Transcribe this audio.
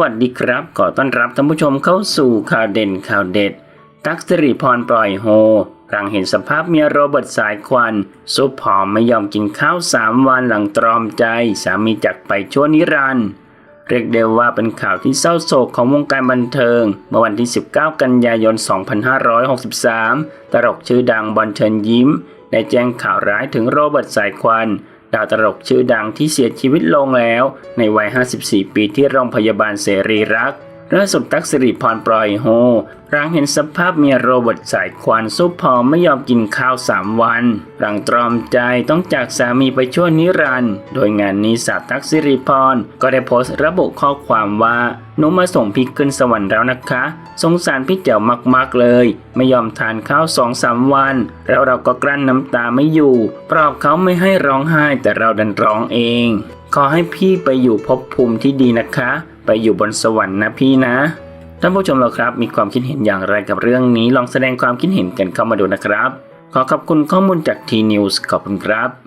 วัสดีครับ ขอต้อนรับท่านผู้ชมเข้าสู่ข่าวเด่นข่าวเด็ด ตักสิริพรปล่อยโฮหลังเห็นสภาพเมียโรเบิร์ตสายควันซุปผอมไม่ยอมกินข้าวสามวันหลังตรอมใจ สามีจากไปชั่วนิรันดร์เรียกได้ว่าเป็นข่าวที่เศร้าโศกของวงการบันเทิง เมื่อวันที่ 19 กันยายน 2563 ตลกชื่อดังบอลเชิญยิ้ม ได้แจ้งข่าวร้ายถึงโรเบิร์ตสายควัน ดาวตลกชื่อดังที่เสียชีวิตลงแล้ว ในวัย 54 ปีที่โรงพยาบาลเสรีรักษ์ ล่าสุดตักสิริพรปล่อยโฮหลังเห็นสภาพเมียโรเบิร์ตสายควันซุปผอมไม่ยอมกินข้าว3วัน หลังตรอมใจต้องจากสามีไปชั่วนิรันด์โดยงานนี้สาวตักสิริพรก็ได้โพสต์ระบุข้อความว่าหนูมาส่งพี่ขึ้นสวรรค์แล้วนะคะ สงสารพี่เจ๋วมากๆเลย ไม่ยอมทานข้าวสองสามวัน แล้วเราก็กลั้นน้ำตาไม่อยู่ปลอบเขาไม่ให้ร้องไห้แต่เราดันร้องเอง ขอให้พี่ไปอยู่ภพภูมิที่ดีนะคะ ไปอยู่บนสวรรค์นะพี่นะ ท่านผู้ชมเราครับ มีความคิดเห็นอย่างไรกับเรื่องนี้ลองแสดงความคิดเห็นกันเข้ามาดูนะครับ ขอขอบคุณข้อมูลจากทีนิวส์ขอบคุณครับ